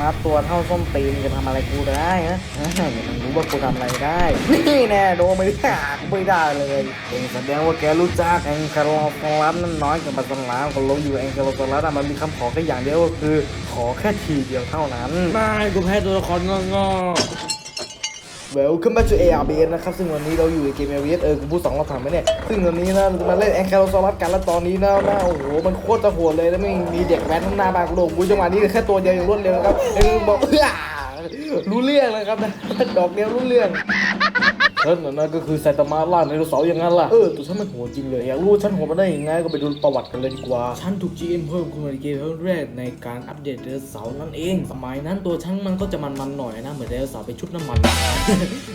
ลัสตัวเท่าส้มตีนจะทำอะไรกูได้ฮะอ่าอย่ามึงรู้ว่ากูทำอะไรได้ นี่แน่โดนไม่ได้ไม่ได้เลยเองแสดงว่าแกรู้จักแองคาโลสลัสนั่นน้อยกว่าปลาสลามก็รู้อยู่แองคาโลสลัสอะมันมีคำขอแค่อย่างเดียวก็คือ ขอแค่ทีเดียวเท่านั้นไม่กูแพ้ตัวละครงองอ Welcome back to ARBN นะครับ ซึ่งวันนี้เราอยู่ในเกม a r b n เออกูพูดสองรอบถามไหมเนี่ย ซึ่งวันนี้นะเราจะมาเล่นแองคาโลซอรัสกันแล้วตอนนี้นะนะโอ้โห มันโคตรจะโหดเลยแล้วไม่มีเด็กแว้นข้างหน้าบ้านกูโดนกูจังหวะนี้แค่ตัวเดียวอย่างรวดเร็วนะครับเออบอกรู้เรื่องเลยครับนะดอกเดียวรู้เรื่อง ฉันน่ะนะก็คือไซตามะล่าไดโนเสาร์อย่างนั้นล่ะ เออตัวฉันมันโหดจริงเลยอยากรู้ว่าฉันโหดมาได้ยังไงก็ไปดูประวัติกันเลยดีกว่า ฉันถูก GM เพิ่มขึ้นมาในเกมครั้งแรกในการอัปเดตเดลเสาร์นั่นเอง สมัยนั้นตัวฉันมันก็จะมันๆหน่อยนะ เหมือนเดลเสาร์ไปชุบน้ำมัน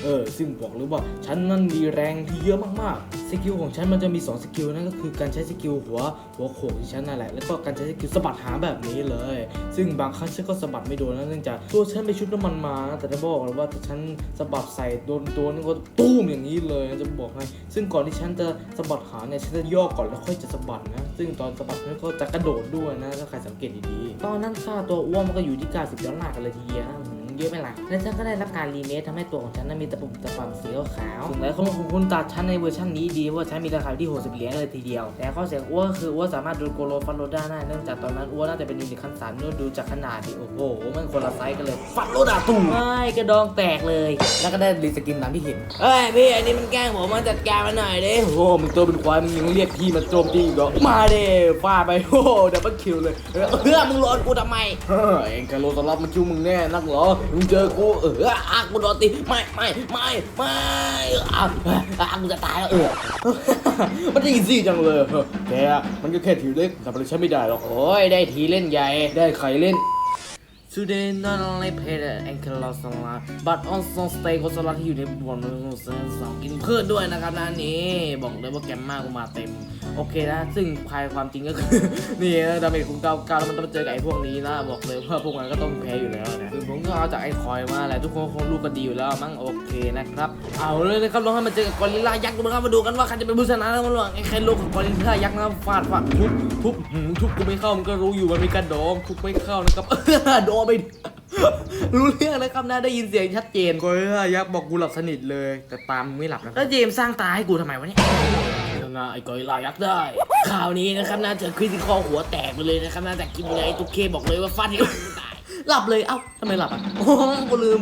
เออซึ่งบอกเลยว่าฉันนั้นมีแรงที่เยอะมากๆ สกิลของฉันมันจะมี 2 สกิลนั่นก็คือการใช้สกิลหัวหัวโขกที่ฉันนั่นแหละ แล้วก็การใช้สกิลสะบัดหางแบบนี้เลย ซึ่งบางครั้งฉันก็สะบัดไม่โดนนะเนื่องจากตัวฉันไปชุบน้ำมันมานะแต่จะบอกเลยว่าถ้าฉันสะบัดใส่โดนตัวนี่ก็ตู้มอย่างนี้เลยจะบอกให้ ซึ่งก่อนที่ฉันจะสะบัดขาเนี่ยฉันจะย่อก่อนแล้วค่อยจะสะบัดนะ ซึ่งตอนสะบัดฉันก็จะกระโดดด้วยนะถ้าใครสังเกตดีๆ ตอนนั้นค่าตัวอ้วนมันก็อยู่ที่ 90ดอลลาร์กันเลยทีเดียว เยอะไปหลายและฉันก็ได้รับการรีเมคทำให้ตัวของฉันนั้นมีตะปุ่มตะป่ำสีขาวๆถึงหลายคนคงคุ้นตาฉันในเวอร์ชันนี้ดีเพราะว่าฉันมีราคาที่60เหรียญเลยทีเดียว แต่ข้อเสียของอ้วนก็คืออ้วนสามารถดูโกโลฟันโรด้าได้เนื่องจากตอนนั้นอ้วนน่าจะเป็นนินขั้นสามเนื่องดูจากขนาดดิโอ้โหมันคนละไซส์กันเลยฟันโรด้าตุ่มไม่กระดองแตกเลย แล้วก็ได้รีสกินตามที่เห็นเอ้ยพี่อันนี้มันแกล้งผมมาจัดการมันหน่อยดิโอ้โหมึงตัวเป็นควายมึงยังเรียกพี่มาโจมตีอีกเหรอมาเด้ฟาดไปโอ้โหดับเบิลคิวเลยเออเพื่อมึงรอนกูทำไมเฮ้ยเองคาโลซอรัสมันคิวมึงแน่นักเหรอมึงเจอกูเอออากูโดนตีไม่ไม่ไม่ไม่อาอากูจะตายแล้วเออมันได้ยินซี่จังเลยแกอะมันก็แค่ทีเล็กทำอะไรฉันไม่ได้หรอกโอ้ยได้ทีเล่นใหญ่ได้ใครเล่น Today not only paid an ankle loss a lot but also stay โคสลัดที่อยู่ในบนมือของเซนสองกินเพื่อนด้วยนะครับนะนี่บอกเลยว่าแกมมากกูมาเต็ม โอเคนะ ซึ่งภายความจริงก็คือ นี่ดาเมจคุณเก้าเก้าแล้วมันต้องมาเจอกับไอ้พวกนี้นะ บอกเลยว่าพวกมันก็ต้องแพ้อยู่แล้วนะซึ่งผมก็เอาจากไอ้คอยมาแหละทุกคนคงรู้กันดีอยู่แล้วมั้งโอเคนะครับ เอาเลยนะครับลองให้มันเจอกับกอริลลายักษ์ดูนะครับมาดูกันว่าใครจะเป็นผู้ชนะนะมันระหว่างไอ้ใครโลกกับกอริลลายักษ์นะฟาดฟาดทุบทุบหืมทุบกูไม่เข้ามันก็รู้อยู่มันมีกระดองทุบไม่เข้านะครับ โดนไป รู้เรื่องนะครับนะได้ยินเสียงชัดเจนกอริลลายักษ์บอกกูหลับสนิทเลย แต่ตามไม่หลับนะแล้วเจมส์สร้างตาให้กูทำไมวะเนี่ยนะไอ้กอริลลายักษ์ได้คราวนี้นะครับน่าจะคริสติคอหัวแตกไปเลยนะครับน่าจะกินเลยไอ้ตุ๊กเคบอกเลยว่าฟาดที่ หลับเลย เอ้าทำไมหลับอะโอ้กูลืม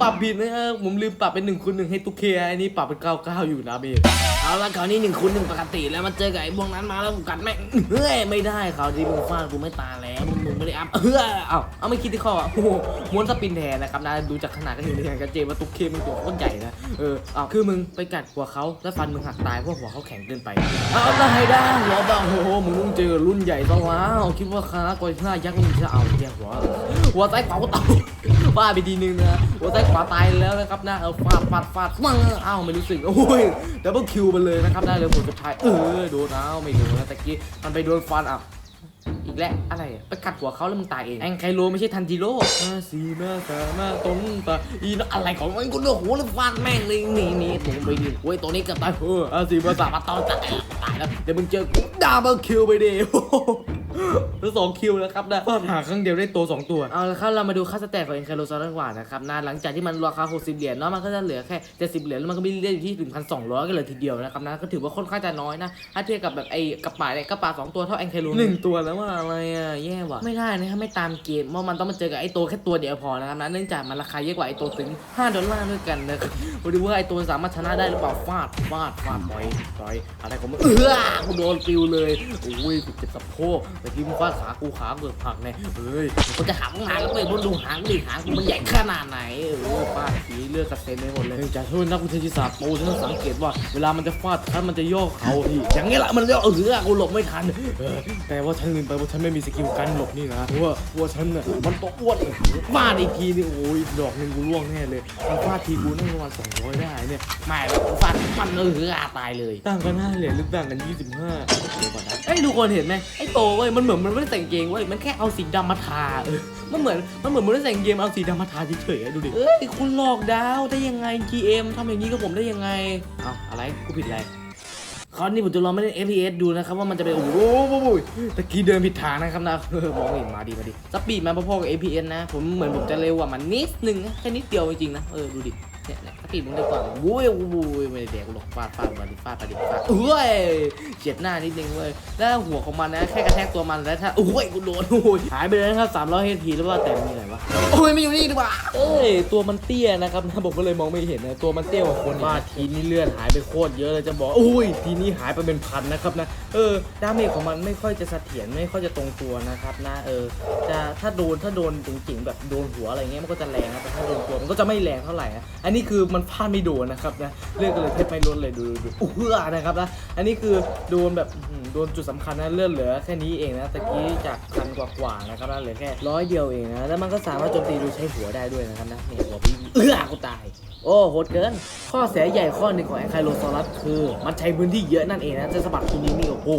ปรับผิดนะผมลืมปรับเป็นหนึ่งคูณหนึ่งให้ตุ๊กเคอันนี้ปรับเป็นเก้าเก้าอยู่นะเบสเอาละคราวนี้หนึ่งคูณหนึ่งปกติแล้วมาเจอกับไอ้พวกนั้นมาแล้วกูกัดแม่งเฮ้ยไม่ได้คราวนี้มึงฟาดกูไม่ตายแล้วมึงไม่ได้อัพเฮ้ยเอ้าเอาไม่คิดที่ข้ออะโอ้โหม้วนสปินแทนนะครับนะดูจากขนาดก็เห็นได้อย่างชัดเจนว่าตุ๊กเคมันตัวโคตรใหญ่นะเออเอาคือมึงไปกัดหัวเขาแล้วฟันมึงหักตายเพราะหัวเขาแข็งเกินไปเอาได้ได้หัวบ้าโอ้โหมึงต้องเจอรุ่นใหญ่ซะแล้วคิดว่าค้ากอยหน้ายักษ์มึงจะเอาเทียหัวหัวใจขวาก็ตายฟาไปทีนึงนะหัวใจขวาตายแล้วนะครับนะเออฟาดฟาดฟาดมังอ้าวไม่รู้สึกโอ้ยดับเบิลคิวไปเลยนะครับได้เลยผลสุดท้ายเออโดนอ้าวไม่โดนนะตะกี้มันไปโดนฟันอะอีกแล้วอะไรไปกัดหัวเขาแล้วมึงตายเองแองไคโลไม่ใช่ทันจิโร่มาสีมาสามาต้นตาอีนอะไรของมันกูโดนหัวเลยฟาดแม่งเลยหนี่นี่ตรงไปดิโอ้ยตัวนี้กือบตายเอออาสีมาสามาต้นตาตายแล้วเดี๋ยวมึงเจอกูดับเบิลคิวไปดิ แล้วสองคิวแล้วครับนะฟาดหาครั้งเดียวได้ตัวสองตัว เอาละครับเรามาดูค่าสแตทของเอ็นคาโรซอร์ดีกว่านะครับนะหลังจากที่มันราคา 60 เหรียญเนาะมันก็จะเหลือแค่ 70 เหรียญแล้วมันก็มีเรื่อยอยู่ที่ 1,200 กันเลยทีเดียวนะครับนะก็ถือว่าค่อนข้างจะน้อยนะถ้าเทียบกับแบบไอ้กระป๋าเนี่ยกระป๋าสองตัวเท่าแอนคาโรหนึ่งตัวแล้วว่าอะไรอะแย่ว่ะไม่ได้นะครับไม่ตามเกมเพราะมันต้องมาเจอกับไอ้ตัวแค่ตัวเดียวพอนะครับนะเนื่องจากมันราคาเยอะกว่าไอ้ตัวถึง 5 ดอลลาร์ด้วยกันนะครับมาดูว่าไอ้ตัวสามารถชนะได้หรือเปล่าฟาดฟาดฟาดปล่อยปล่อยอะไรของมึงเออกูโดนปิวเลยโอ้ยกูเจ็บสะโพกแต่ที่มึงฟาดขากูขาเบิกผักเนี่ยเฮ้ยกูจะหางหางแล้วไปบนดูหางดิหางกูมันใหญ่ขนาดไหนเออฟาดทีเลือดกระเซ็นไปหมดเลยจากที่นักวิทยาศาสตร์โปฉันต้องสังเกตว่าเวลามันจะฟาดคันมันจะย่อเขาพี่อย่างเงี้ยแหละมันย่อเออกูหลบไม่ทันเออแต่ว่าฉันลืมไปว่าฉันไม่มีสกิลกันหลบนี่นะเพราะว่าเพราะว่าฉันน่ะมันตัวอ้วนฟาดอีกทีนี่โอ้ยดอกหนึ่งกูร่วงแน่เลยมันฟาดทีกูนั่งประมาณสองร้อยได้เนี่ยไม่แล้วกูฟาดมันเออตายเลยต่างกันห้าเหรียญหรือต่างกันยี่สิบห้าเดี๋ยวก่อนนะเอ้ยทุกคนเห็นไหมไอ้โตเว้ยมันันเหมือนมันไม่ได้แต่งเกงเว้ยมันแค่เอาสีดำมาทาเออมันเหมือนมันเหมือนมันไม่ได้แต่งเกมเอาสีดำมาทาเฉยๆอะดูดิเอ้ยคุณหลอกดาวได้ยังไง GM ทำอย่างนี้กับผมได้ยังไงเอ้าอะไรกูผิดอะไร คราวนี้ผมจะลองไม่เล่น FPS ดูนะครับว่ามันจะเป็นโอ้โหตะกี้เดินผิดทางนะครับนะมองไม่เห็นมาดีมาดีสปีดมันพอๆกับ FPS นะ ผมเหมือนผมจะเร็วกว่ามันนิดนึงนะแค่นิดเดียวจริงๆนะเออดูดิเนี่ยสปีดมันเร็วกว่าโว้ยโอ้ยไม่ได้แดกหรอกฟาดฟาดมาดิฟาดไปดิฟาดเอ้ยเจ็บหน้านิดนึงเว้ยแล้วหัวของมันนะแค่กระแทกตัวมันแล้วถ้าโอ้ยกูโดนโอ้ยหายไปเลยนะครับ300 HP แล้วว่าแต่มีอะไหนวะโอ้ยไม่อยู่นี่ดีกว่าเอ้ยตัวมันเตี้ยนะครับนะผมก็เลยมองไม่เห็นนะตัวมันเตี้ยกว่าคนว่าทีนี้เลือดหายไปโคตรเยอะเลยจะบอกโอ้ยทีนี้หายไปเป็นพันนะครับนะ เออ ดาเมจของมันไม่ค่อยจะเสถียรไม่ค่อยจะตรงตัวนะครับนะ เออ จะถ้าโดนถ้าโดนจริงๆแบบโดนหัวอะไรเงี้ยมันก็จะแรงนะแต่ถ้าโดนตัวมันก็จะไม่แรงเท่าไหร่นะอันนี้คือมันพลาดไม่โดนนะครับนะ เลือดก็เลยแทบไม่ลดเลยดูดูดูอู้เหือนะครับนะ อันนี้คือโดนแบบโดนจุดสำคัญนะเลือดเหลือแค่นี้เองนะตะกี้จากพันกว่าๆนะครับนะเหลือแค่ร้อยเดียวเองนะแล้วมันก็สามารถโจมตีโดยใช้หัวได้ด้วยนะครับนะเนี่ยหัวพี่เอื้อกูตาย โอ้โหดเกิน ข้อเสียใหญ่ข้อหนึ่งของแอนไคโลซอรัสคือ มันใช้พื้นที่เยอะนั่นเองนะจะสะบัดทีนี้นี่โอ้โห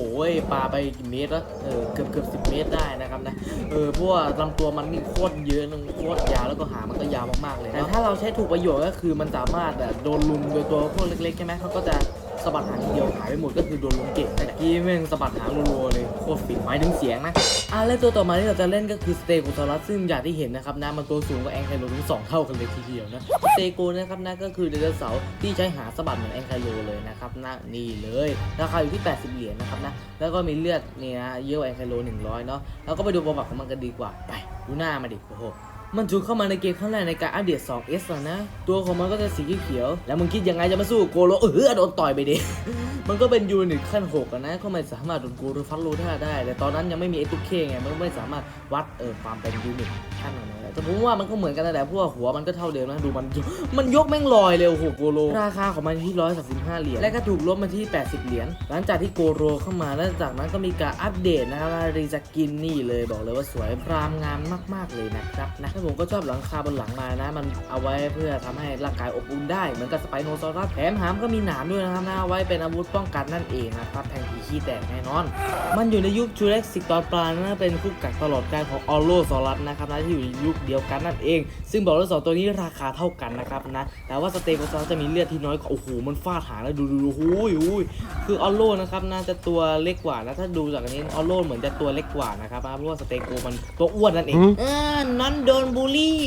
ปลาไปกี่เมตรวะเออเกือบเกือบสิบเมตรได้นะครับนะเออเพราะว่าลำตัวมันนี่โคตรเยอะนึงโคตรยาวแล้วก็หางมันก็ยาวมากๆเลยแต่ถ้าเราใช้ถูกประโยชน์ก็คือมันสามารถแบบโดนลุมโดยตัวพวกเล็กๆใช่ไหมเขาก็จะ สะบัดหางทีเดียวหายไปหมดก็คือโดนลุมเก่งแต่กี้แม่งสะบัดหางรัวๆเลยโคตรฟินหมายถึงเสียงนะอะแล้วตัวต่อมาที่เราจะเล่นก็คือสเตโกซอรัสซึ่งอย่างที่เห็นนะครับนะมันตัวสูงกว่าแองไคโลถึงสองเท่ากันเลยทีเดียวนะสเตโกนะครับนะก็คือไดโนเสาร์ที่ใช้หาสะบัดเหมือนแองไคโลเลยนะครับนะนี่เลยราคาอยู่ที่ 80 เหรียญนะครับนะแล้วก็มีเลือดเนี่ยนะเยอะกว่าแองไคโล100เนาะแล้วก็ไปดูประวัติของมันกันดีกว่าไปดูหน้ามาดิโอ้โห มันถูกเข้ามาในเกมครั้งแรกในการอัปเดต 2S แล้วนะ ตัวของมันก็จะสีเขียว แล้วมึงคิดยังไงจะมาสู้โกโลเออโดนต่อยไปดิ มันก็เป็นยูนิตขั้น6นะก็ไม่สามารถโดนกูรูฟัดรูท่าได้ แต่ตอนนั้นยังไม่มีไอตุ๊กเคไง มันไม่สามารถวัดเออความเป็นยูนิตขั้นของมันแต่ผมว่ามันก็เหมือนกันนั่นแหละเพราะวกหัวมันก็เท่าเดิมนะ ดูมัน มันยกแม่งลอยเลยโอ้โหโกโลราคาของมันที่135เหรียญ และก็ถูกลดมาที่ 80 เหรียญ หลังจากที่โกโรเข้ามาแล้วจากนั้นก็มีการอัปเดตนะครับรีสกินนี่เลยบอกเลยว่าสวยพรามงามมาก ๆเลยนะครับนะถ้าผมก็ชอบหลังคาบนหลังมานะ มันเอาไว้เพื่อทำให้ร่างกายอบอุ่นได้เหมือนกับสไปโนซอรัสแถมหามก็มีหนามด้วยนะครับนะเอาไว้เป็นอาวุธป้องกันนั่นเองนะครับแทงผีขี้แตกแน่นอน มันอยู่ในยุคจูเลสิกตอนปลายนะเป็นคู่กัดตลอดการของออโลซอรัสนะครับนะที่อยู่ในยุคเดียวกันนั่นเอง ซึ่งบอกเลยสองตัวนี้ราคาเท่ากันนะครับนะแต่ว่าสเตโกซอรัสจะมีเลือดที่น้อยกว่าโอ้โหมันฟาดหางแล้วดูดูดูหูยหูยคือออโลนะครับน่าจะตัวเล็กกว่านะถ้าดูจากอันนี้ออโลเหมือนจะตัวเล็กกว่านะครับนะเพราะว่าสเตโกมันตัวอ้วนนั่นเองอ่านั้นโดนบูลลี่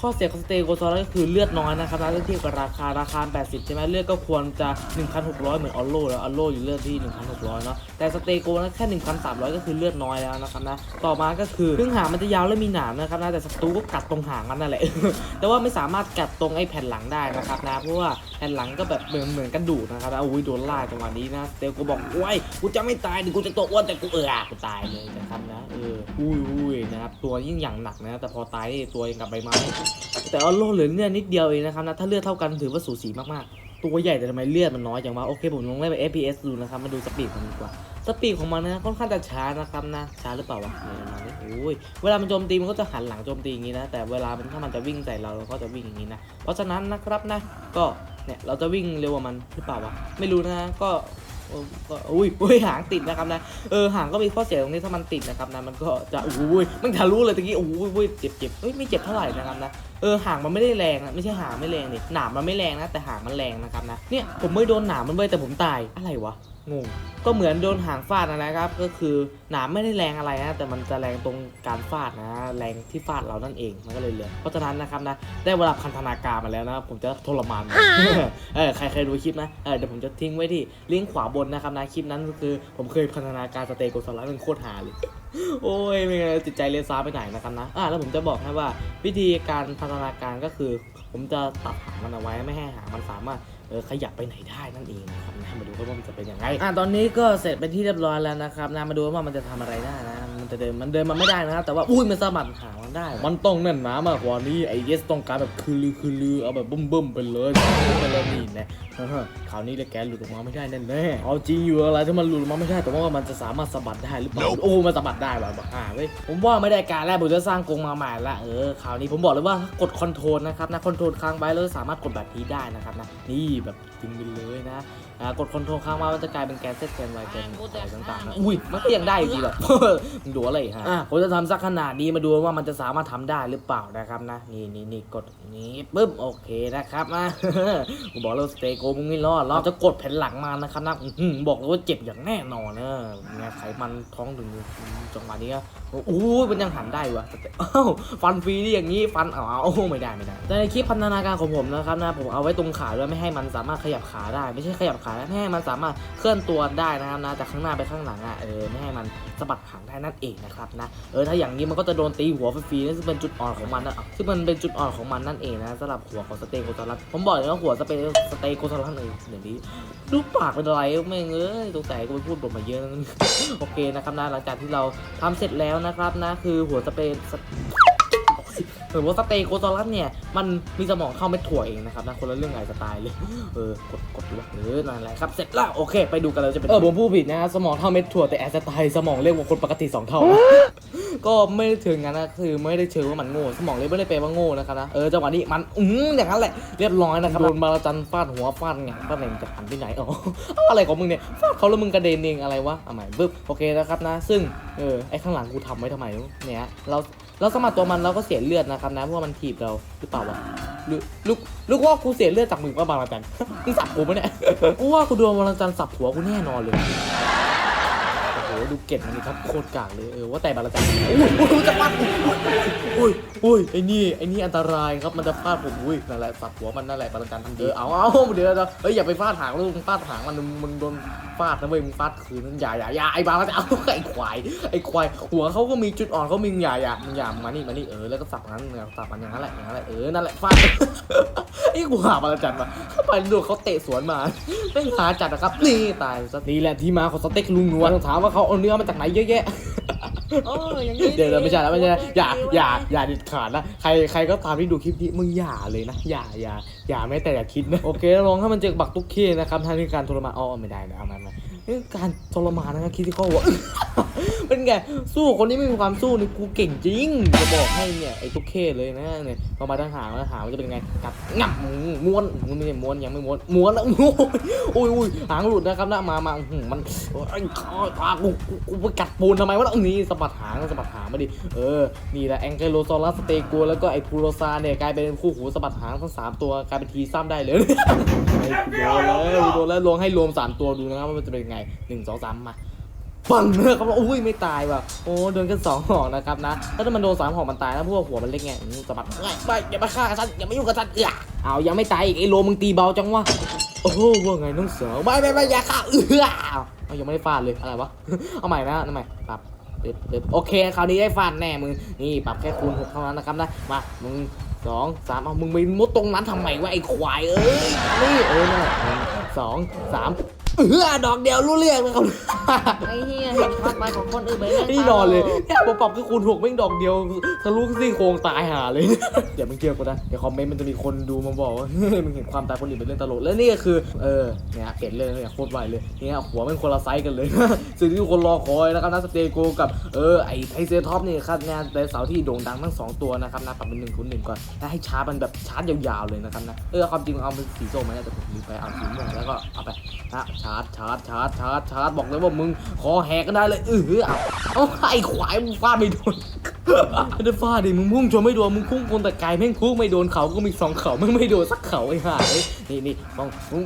ข้อเสียของสเตโกซอรัสก็คือเลือดน้อยนะครับนะถ้าเทียบกับราคาราคา 80 ใช่ไหมเลือดก็ควรจะ 1,600 เหมือนออโลแล้วออโลอยู่เลือดที่ 1,600 เนาะแต่สเตโกนะแค่ 1,300 ก็คือเลือดน้อยแล้วนะครับนะต่อมาก็คือเครื่องหางมันจะยาวและมีหนามนะครับนะแต่ศัตรูก็กัดตรงหางมันนั่นแหละ แต่ว่าไม่สามารถกัดตรงไอ้แผ่นหลังได้นะครับนะเพราะว่าแผ่นหลังก็แบบเหมือนเหมือนกระดูกนะครับนะอุ้ยโดนล่าจังหวะนี้นะสเตโกบอกโอ้ยกูจะไม่ตายดิกูจะตัวอ้วนแต่กูเออกูตายเลยนะครับนะเอออุ้ยอุ้ยนะครับตัวยิ่งอย่างหนักนะแต่พอตายนี่ตัวยังกับใบไม้ แต่ออโลเหลือเลือดนิดเดียวเองนะครับนะถ้าเลือดเท่ากันถือว่าสูสีมากๆ ตัวใหญ่แต่ทำไมเลือดมันน้อยจังวะโอเคผมลองเล่นไป FPS ดูนะครับมาดูสปีดมันดีกว่าสปีดของมันนะค่อนข้างจะช้านะครับนะช้าหรือเปล่าวะเนี่ยประมาณนี้โอ้ยเวลามันโจมตีมันก็จะหันหลังโจมตีอย่างนี้นะแต่เวลามันถ้ามันจะวิ่งใส่เราเราก็จะวิ่งอย่างนี้นะเพราะฉะนั้นนะครับนะก็เนี่ยเราจะวิ่งเร็วกว่ามันหรือเปล่าวะไม่รู้นะก็ ก็อุ้ยอุ้ยหางติดนะครับนะเออหางก็มีข้อเสียตรงนี้ถ้ามันติดนะครับนะมันก็จะอุ้ยมันทะลุเลยตะกี้อุ้ยอุ้ยเจ็บเจ็บเฮ้ยไม่เจ็บเท่าไหร่นะครับนะเออหางมันไม่ได้แรงนะไม่ใช่หางไม่แรงนี่หนามมันไม่แรงนะแต่หางมันแรงนะครับนะเนี่ยผมไม่โดนหนามมันเว้ยแต่ผมตายอะไรวะ งงก็เหมือนโดนหางฟาดนะครับ ก็คือหนามไม่ได้แรงอะไรนะ แต่มันจะแรงตรงการฟาดนะ แรงที่ฟาดเรานั่นเอง มันก็เลยเหลือเพราะฉะนั้นนะครับนะ ได้เวลาพันธนาการมาแล้วนะ ผมจะทรมานมันเออใครเคยดูคลิปนะ เออเดี๋ยวผมจะทิ้งไว้ที่ลิงก์ขวาบนนะครับนะ คลิปนั้นก็คือ ผมเคยพันธนาการสเตโกสลัสมันโคตรหาเลย โอ้ยไม่งั้นจิตใจเลนซ้ายไปไหนนะครับนะ อ่าแล้วผมจะบอกให้ว่าวิธีการพัฒนาการก็คือ ผมจะตัดหางมันเอาไว้ไม่ให้หางมันสามารถ เออขยับไปไหนได้นั่นเองนะครับนะมาดูว่ามันจะเป็นยังไงอะตอนนี้ก็เสร็จเป็นที่เรียบร้อยแล้วนะครับนะมาดูว่ามันจะทำอะไรได้นะ มันจะเดินมันเดินมันไม่ได้นะครับแต่ว่าอุ้ยมันสะบัดหาง มันได้มันต้องแน่นหนามากกว่านี้ไอ้เยสต้องการแบบคือลือคือลือเอาแบบบึ้มบึ้มๆไปเลยไปเลยนี่นะคราวนี้เลยแกหลุดออกมาไม่ได้แน่แน่ๆเอาจริงอยู่อะไรที่มันหลุดออกมาไม่ได้แต่ว่ามันจะสามารถสะบัดได้หรือเปล่าโอ้มันสะบัดได้ว่ะบักห่าเว้ยผมว่าไม่ได้การแล้วผมจะสร้างกรงมาใหม่ละเออคราวนี้ผมบอกเลยว่ากดคอนโทรลนะครับนะคอนโทรลค้างไว้แล้วสามารถกดแบบนี้ได้นะครับนะนี่แบบดึงไปเลยนะ อ่ากดคอนโทรลค้างไว้มันจะกลายเป็นแกนเซตแกนไวแกนอะไรต่างๆนะอุ้ยมันก็ยังได้อยู่ดีแบบมึงดูอะไรฮะอะผมจะทำสักขนาดนี้มาดูว่ามันจะสามารถทำได้หรือเปล่านะครับนะนี่นี่นี่กดนี้ปึ๊บโอเคนะครับนะกูบอกแล้วสเตโกมึงไม่รอดเราจะกดแผ่นหลังมานะครับนะอื้อหือบอกเลยว่าเจ็บอย่างแน่นอนนะเนี่ยไขมันท้องถึงจังหวะนี้ก็โอ้ยมันยังหันได้วะอ้าวฟันฟรีนี่อย่างนี้ฟันอ๋อโอ้ไม่ได้ไม่ได้แต่ในคลิปพันนาการของผมนะครับนะผมเอาไว้ตรงขาด้วยไม่ให้มันสามารถขยับขาได้ ไม่ใช่ขยับขาไม่ให้มันสามารถเคลื่อนตัวได้นะครับนะจากข้างหน้าไปข้างหลังอะเออไม่ให้มันสะบัดหางได้นั่นเองนะครับนะเออถ้าอย่างนี้มันก็จะโดนตีหัวฟรีๆนั่นซึ่งเป็นจุดอ่อนของมันนะซึ่งมันเป็นจุดอ่อนของมันนั่นเองนะสำหรับหัวของสเตโกซอรัสผมบอกเลยว่าหัวสเปสเตโกซอรัสเลยเดี๋ยวนี้ดูปากเป็นอะไรแม่งเอ้ยตรงแต่ก็ไปพูดบทมาเยอะโอเคนะครับนะหลังจากที่เราทำเสร็จแล้วนะครับนะคือหัวสเป สหรือว่าสเตโกซอรัสเนี่ย มันมีสมองเข้าเม็ดถั่วเองนะครับนะคนละเรื่องไงสไตล์เลย เออกดกดดูว่าเออนั่นแหละครับ เสร็จแล้วโอเค ไปดูกันเลยจะเป็น เออผมพูดผิดนะ สมองเท่าเม็ดถั่วแต่แอสไตล์สมองเรียกว่าคนปกติสองเท่า ก็ไม่ได้ถึงงั้นนะคือไม่ได้เชิงว่ามันโง่สมองเลยไม่ได้แปลว่าโง่นะครับนะเออจังหวะนี้มันอืมอย่างนั้นแหละเรียบร้อยนะครับโดนบาลาจันฟาดหัวฟาดไงฟาดไหนมันจะหันไปไหนอ๋อเอาอะไรของมึงเนี่ยฟาดเขาแล้วมึงกระเด็นเองอะไรวะเอาใหม่ปึ๊บโอเคนะครับนะ ซึ่งเออไอ้ข้างหลังกูทำไว้ทำไมเนี่ยเรา เราสมัครตัวมันเราก็เสียเลือดนะครับนะเพราะว่ามันถีบเราหรือเปล่าวะหรือลูกลูกว่ากูเสียเลือดจากมึงว่าบาลาจันมึงสับกูปะเนี่ยกูว่ากูโดนบาลาจันสับหัวกูแน่นอนเลย หดูเก็บมันนี่ครับโคตรกากเลยเออว่าแต่บาลาจันอุ้ยอุ้ยจะฟาดอุ้ยอุ้ยไอ้นี่ไอ้นี่อันตรายครับมันจะฟาดผมอุ้ยนั่นแหละสับหัวมันนั่นแหละบาลาจันทำดีเอาเอาเดี๋ยวเดี๋ยวเฮ้ยอย่าไปฟาดหางลูกมึงฟาดหางมันมึงมึงโดนฟาดนะเว้ยมึงฟาดคืนนั่นอย่าอย่าอย่าไอ้บาลาจันเอาไอ้ควายไอ้ควายหัวเขาก็มีจุดอ่อนเขามีอย่าอย่ามึงอย่ามานี่มานี่เออแล้วก็สับงั้นเนี่ยสับมันอย่างนั้นแหละอย่างนั้นแหละเออนั่นแหละฟาดไอ้กูหาบาลาจันมาเข้าไปดูเขาเตะสวนมาไม่หาจัดนะครับนี่ตายซะนี่แหละที่มาของสเต็กลุงนวลต้องถามว่าเขาเอาเนื้อมาจากไหนเยอะแยะโอ้อย่างนี้เดี๋ยวเราไม่ใช่แล้วไม่ใช่แล้วอย่าอย่าอย่าเด็ดขาดนะใครใครก็ตามที่ดูคลิปนี้มึงอย่าเลยนะอย่าอย่าอย่าแม้แต่อย่าคิดนะโอเคลองให้มันเจอบักตุ๊กเคนะครับทางนี้การทรมานอ๋อไม่ได้นะเอามันมา นี่การทรมานนะครับคิดที่เขาว่าเป็นไง สู้คนที่ไม่มีความสู้นี่กูเก่งจริง จะบอกให้เนี่ยไอ้ตุ๊กเคเลยนะเนี่ยพอมาทางหางแล้วหางมันจะเป็นไงกัดงับม้วนมันไม่ใช่ม้วนยังไม่ม้วนม้วนแล้วโอ้ยโอ้ยหางหลุดนะครับนะมามามันไอ้คอตากูกูไปกัดปูนทำไมวะนี่สะบัดหางสะบัดหางมาดิเออนี่แหละแองเกโลซอรัสสเตกัวแล้วก็ไอ้พูโรซาเนี่ยกลายเป็นคู่หูสะบัดหางทั้งสามตัวกลายเป็นทีซ้ำได้เลย กูโดนแล้วกูโดนแล้วลองให้รวมสามตัวดูนะครับว่ามันจะเป็นไงหนึ่งสองสามมาปังเนะครับอุ้ยไม่ตายว่ะโอ้โดนกันสองหอกนะครับนะถ้ามันโดนสามหอกมันตายนะเพราะวกหัวมันเล็กไงอืมสะบัดเอ้ยไปอย่ามาฆ่าฉันอย่ามายุ่งกับฉันเอ้อเอายังไม่ตายอีกไอ้โลมึงตีเบาจังวะโอ้โหว่าไงน้องเสือไม่ไม่ไม่อย่าฆ่าเอือเอายังไม่ได้ฟาดเลยอะไรวะเอาใหม่นะเอาใหม่ปรับ เด็บปึ๊บโอเคคราวนี้ได้ฟันแน่มึงนี่ปรับแค่คูณหกเท่านั้นนะครับนะมามึงสองสามเอามึงไปมุดตรงนั้นทำไมวะไอ้ควายเอ้ยนี่เออนั่นแหละหนึ่งสองสาม เอื้อดอกเดียวรู้เรื่องนะครับไอ้เหี้ยเห็นความหมายของคนอื่นไปเลยนี่นอนเลยเนี่ยผมปรับคือคูณหกแม่งดอกเดียวทะลุซี่โครงตายหาเลยเดี๋ยวมึงเกี่ยวกูนะเดี๋ยวคอมเมนต์มันจะมีคนดูมาบอกว่ามึงเห็นความตายคนอื่นเป็นเรื่องตลกแล้วนี่ก็คือเออเนี่ยเปลี่ยนเรื่องเนี่ยโคตรไวเลยเนี่ยหัวมันคนละไซส์กันเลยสิ่งที่ทุกคนรอคอยนะครับนะสเตโกกับเออไอไทเซท็อปนี่ครับงานแต่เสาร์ที่โด่งดังทั้งสองตัวนะครับนะปรับเป็นหนึ่งคูณหนึ่งก่อนแล้วให้ชาร์จมันแบบชาร์จยาวๆเลยนะครับนะเออความจริงเอาเป็นสีส้มมาเนี่ยแต่ผมลืมไปเอาสีม่วงแล้วก็เอาไปนะชาร์จชาร์จชาร์จชาร์จชาร์จบอกเลยว่ามึงคอแหกกันได้เลยเออเอาเอาไอ้ควายมึงฟาดไม่โดนไม่ได้ฟาดดิมึงพุ่งชนไม่โดนมึงพุ่งคนแต่ไกลแม่งพุ่งไม่โดนเขาก็มีสองเขามึงไม่โดนสักเขาไอ้ห่าเอ้นี่นี่มองมึง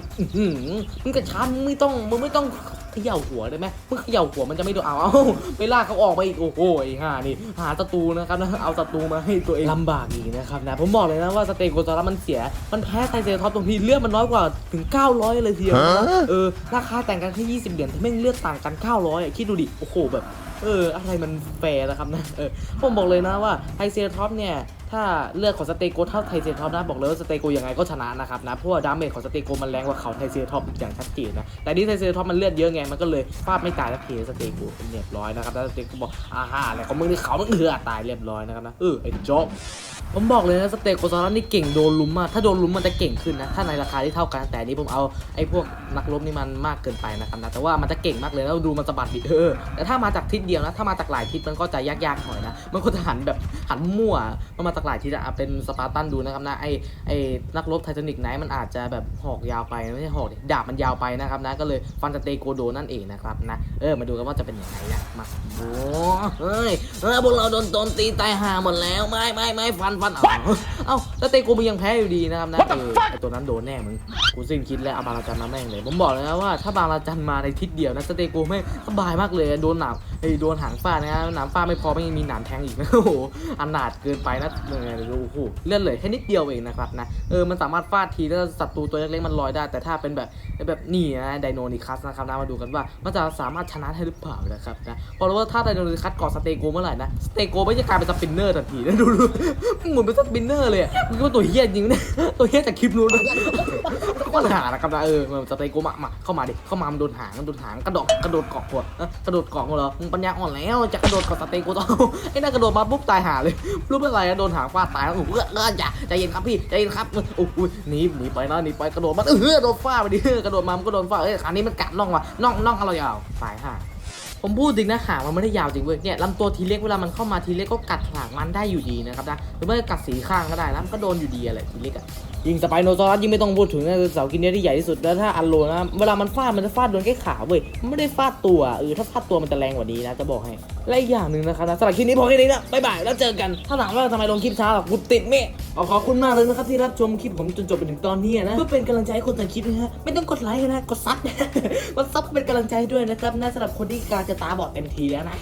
มึงกระชากมึงไม่ต้องมึงไม่ต้อง เขย่าหัวได้ไหมมึงเขย่าหัวมันจะไม่โดนเอาเอาไปลากเขาออกไปอีกโอ้โหไอ้ห่านี่หาศัตรูนะครับนะเอาศัตรูมาให้ตัวเองลำบากอีกนะครับนะผมบอกเลยนะว่าสเตโกซอรัสมันเสียมันแพ้ไทเซอร์ท็อปตรงที่เลือดมันน้อยกว่าถึง 900 เลยทีเดียวนะเออราคาแต่งกันแค่20 เหรียญแต่แม่งเลือดต่างกัน 900อะคิดดูดิโอ้โหแบบ เออ อะไรมันแฟร์นะครับนะ เออ ผมบอกเลยนะว่าไทเซท็อปเนี่ย ถ้าเลือดของสเตโกเท่าไทเซท็อปนะบอกเลยว่าสเตโกยังไงก็ชนะนะครับนะ เพราะว่าดาเมจของสเตโกมันแรงกว่าเขาไทเซท็อปอย่างชัดเจนนะ แต่นี่ไทเซท็อปมันเลือดเยอะไง มันก็เลยฟาดไม่ตายสักทีสเตโกเป็นเรียบร้อยนะครับแล้วสเตโกบอกอ่าฮ่าอะไรของมึงนี่เขามันเอือตายเรียบร้อยนะครับนะ เออไอ้จ๊ก ผมบอกเลยนะสเตโกซอรัสนี่เก่งโดนลุมมากถ้าโดนลุมมันจะเก่งขึ้นนะ ถ้าในราคาที่เท่ากัน แต่นี้ผมเอาไอ้พวกนักรบนี่มันมากเกินไปนะครับนะ แต่ว่ามันจะเก่งมากเลยแล้วดูมันสะบัดดิเออ แต่ถ้ามาจากทิศเดียวนะ ถ้ามาจากหลายทิศมันก็จะยากๆหน่อยนะ มันก็จะหันแบบหันมั่ว มันมาจากหลายทิศอะเป็นสปาร์ตันดูนะครับนะ ไอ้ไอ้นักรบไททานิกไนท์มันอาจจะแบบหอกยาวไปไม่ใช่หอกดิดาบมันยาวไปนะครับนะ ก็เลยฟันสเตโกโดนั่นเองนะครับนะ เออ มาดูกันว่าจะเป็นยังไงนะ มาโอ้ เฮ้ยเออพวกเราโดนโจมตีตายห่าหมดแล้วไม่ไม่ไม่ฟันฟันเอา เอ้าสเตโกมึงยังแพ้อยู่ดีนะครับนะเออไอตัวนั้นโดนแน่มึงกูสิ้นคิดแล้วเอาบางระจันมาแม่งเลย ผมบอกเลยนะว่าถ้าบางระจันมาในทิศเดียวนะสเตโกแม่งสบายมากเลยโดนหนามไอ้ยโดนหางฟาดนะหนามฟาดไม่พอไม่งมีหนามแทงอีกนะโอ้โหอนาถเกินไปนะเออโอ้โหเลื่อนเลยแค่นิดเดียวเองนะครับนะเออมันสามารถฟาดทีแล้วศัตรูตัวเล็กๆมันลอยได้ แต่ถ้าเป็นแบบแบบนี่นะไดโนนิคัสนะครับนะมาดูกันว่ามันจะสามารถชนะได้หรือเปล่านะครับนะเพราะว่าถ้าไดโนนิคัสเกาะสเตโกเมื่อไหร่นะสเตโกไม่จะกลายเป็นสปินเนอร์ทันทีนะดูดูมันเหมือนเป็นสปินเนอร์เลยอะมันก็ตัวเฮี้ยจริงเนะตัวเฮี้ยจากคลิปนู้นก็หานะครับนะเออมันจะไปกูมามาเข้ามาดิเข้ามามันโดนหางมันโดนหางกระโดดกระโดดเกาะหัวกระโดดเกาะหัวเหรอมึงปัญญาอ่อนแล้วจะกระโดดเกาะสเตโกต้องไอ้นั่นกระโดดมาปุ๊บตายหาเลยรู้เป็นไรอะโดนหางฟาดตายแล้วโอ้โหเออเอออย่าใจเย็นครับพี่ใจเย็นครับโอ้โหหนีหนีไปนะหนีไปกระโดดมาเออโดนฟาดไปดิกระโดดมามันก็โดนฟาดเอ้ยคราวนี้มันกัดน่องว่ะน่องน่องอะไรอะตายห่า ผมพูดจริงนะหางมันไม่ได้ยาวจริงเว้ยเนี่ยลำตัวทีเล็กเวลามันเข้ามาทีเล็กก็กัดหางมันได้อยู่ดีนะครับนะหรือไม่ก็กัดสีข้างก็ได้นะมันก็โดนอยู่ดีอะไรทีเล็กอะ ยิงสไปโนซอรัสยิ่งไม่ต้องพูดถึงนะเสากินเนื้อที่ใหญ่ที่สุดแล้วถ้าอันโลนะเวลามันฟาดมันจะฟาดโดนแค่ขาเว้ยมันไม่ได้ฟาดตัวเออถ้าฟาดตัวมันจะแรงกว่านี้นะจะบอกให้และอีกอย่างหนึ่งนะครับนะสำหรับคลิปนี้พอแค่นี้นะบ๊ายบายแล้วเจอกันถ้าถามว่าทำไมลงคลิปช้าหรอกูติดเมฆเอาขอบคุณมากเลยนะครับที่รับชมคลิปผมจนจบไปถึงตอนนี้นะเพื่อเป็นกำลังใจให้คนแต่งคลิปนะฮะไม่ต้องกดไลค์นะกดซับนะกดซับเป็นกำลังใจด้วยนะครับนะสำหรับคนที่การจะตาบอดเต็มทีแล้วนะ